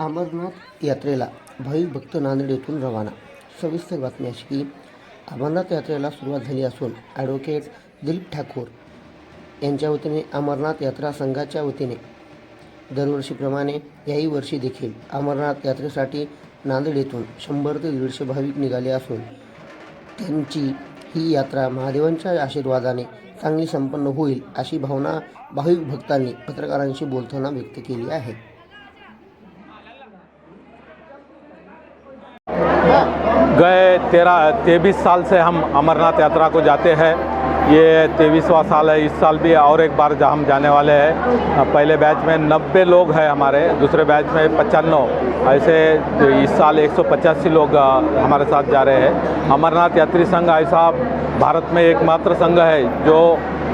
अमरनाथ यात्रेला भाविक भक्त नांदेड येथून रवाना. सविस्तर बातमी अशी की अमरनाथ यात्रेला सुरुवात झाली असून ॲडव्होकेट दिलीप ठाकूर यांच्या वतीने अमरनाथ यात्रा संघाच्या वतीने दरवर्षीप्रमाणे याही वर्षी देखील अमरनाथ यात्रेसाठी नांदेड येथून शंभर ते दीडशे भाविक निघाले असून त्यांची ही यात्रा महादेवांच्या आशीर्वादाने चांगली संपन्न होईल अशी भावना भाविक भक्तांनी पत्रकारांशी बोलताना व्यक्त केली आहे. गए तेरह, तेईस साल से हम अमरनाथ यात्रा को जाते हैं। ये तेईसवा साल है, इस साल भी और एक बार हम जाने वाले हैं। पहले बैच में नब्बे लोग हैं हमारे, दूसरे बैच में पचानवे ऐसे इस साल 185 लोग हमारे साथ जा रहे हैं। अमरनाथ यात्री संघ ऐसा भारत में एकमात्र संघ है, जो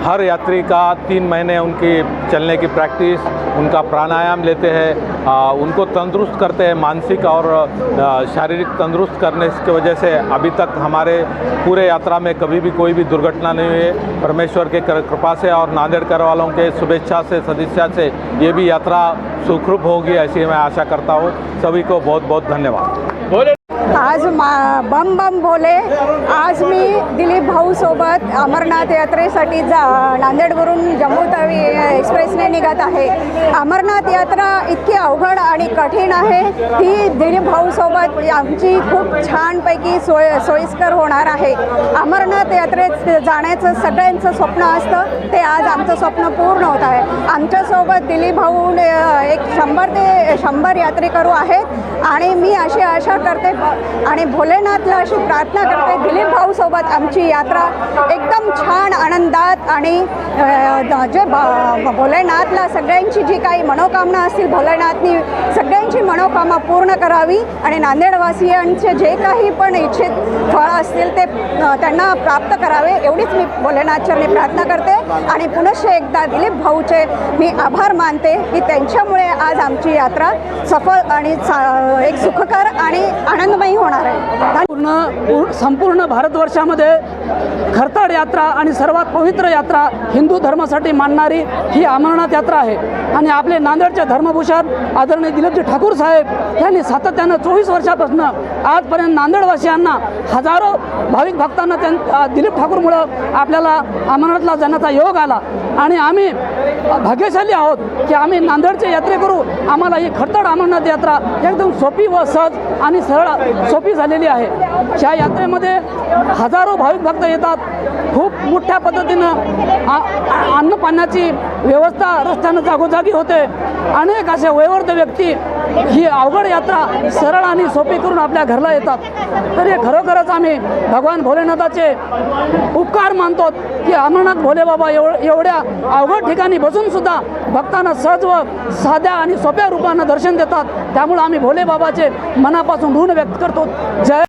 हर यात्री का तीन महीने उनकी चलने की प्रैक्टिस, उनका प्राणायाम लेते हैं उनको तंदुरुस्त करते हैं मानसिक और शारीरिक तंदुरुस्त करने की वजह से अभी तक हमारे पूरे यात्रा में कभी भी कोई भी दुर्घटना नहीं हुई है। परमेश्वर के कृपा से और नांदेड़कर वालों के शुभेच्छा से, सदिच्छा से ये भी यात्रा सुखरूप होगी ऐसी मैं आशा करता हूँ। सभी को बहुत बहुत धन्यवाद आज मा बम बम भोले आज मी दिलीप भाऊसोबत अमरनाथ यात्रेसाठी जा नांदेडवरून जम्मू तवी एक्सप्रेसने निघत आहे. अमरनाथ यात्रा इतकी अवघड आणि कठीण आहे. ही दिलीप भाऊसोबत आमची खूप छानपैकी सोय सोयीस्कर होणार आहे. अमरनाथ यात्रेत जाण्याचं सगळ्यांचं स्वप्न असतं. ते आज आमचं स्वप्न पूर्ण होत आहे. आमच्यासोबत दिलीप भाऊ एक शंभर शंभर यात्रेकरू आहेत आणि मी अशी आशा करते आणि भोलेनाथला अशी प्रार्थना करते दिलीप भाऊसोबत आमची यात्रा एकदम छान आनंदात आणि जे भोलेनाथला सगळ्यांची जी काही मनोकामना असतील भोलेनाथनी सगळ्यांची मनोकामना पूर्ण करावी आणि नांदेडवासियांचे जे काही पण इच्छित फळ असतील ते त्यांना प्राप्त करावे एवढीच मी भोलेनाथचरणी प्रार्थना करते. आणि पुनश्च एकदा दिलीप भाऊचे मी आभार मानते की त्यांच्यामुळे आज आमची यात्रा सफल आणि एक सुखकर आणि आनंदमयी होणार आहे. पूर्ण संपूर्ण भारतवर्षामध्ये खरताड यात्रा आणि सर्वात पवित्र यात्रा हिंदू धर्मासाठी मानणारी ही अमरनाथ यात्रा आहे. आणि आपले नांदेडचे धर्मभूषण आदरणीय दिलीपजी ठाकूर साहेब यांनी सातत्यानं चोवीस वर्षापासून आजपर्यंत नांदेडवासियांना हजारो भाविक भक्तांना त्यां दिलीप ठाकूरमुळं आपल्याला अमरनाथला जाण्याचा योग आला. आणि आम्ही भाग्यशाली आहोत की आम्ही नांदेडचे यात्रेकरू आम्हाला ही खडतड अमरनाथ यात्रा एकदम सोपी व सहज आणि सरळ सोपी झालेली आहे. या यात्रेमध्ये हजारो भाविक भक्त येतात. खूप मोठ्या पद्धतीनं आ- व्यवस्था रस्त्यानं जागोजागी होते. अनेक असे वयोवर्ध व्यक्ती ही अवघड यात्रा सरळ आणि सोपी करून आपल्या घरला येतात. तर हे खरोखरच आम्ही भगवान भोलेनाथाचे उपकार मानतो की अमरनाथ भोले बाबा एव एवढ्या अवघड ठिकाणी बसूनसुद्धा भक्तांना सहज व साध्या आणि सोप्या रूपानं दर्शन देतात. त्यामुळे आम्ही भोले बाबाचे मनापासून ऋण व्यक्त करतो. जय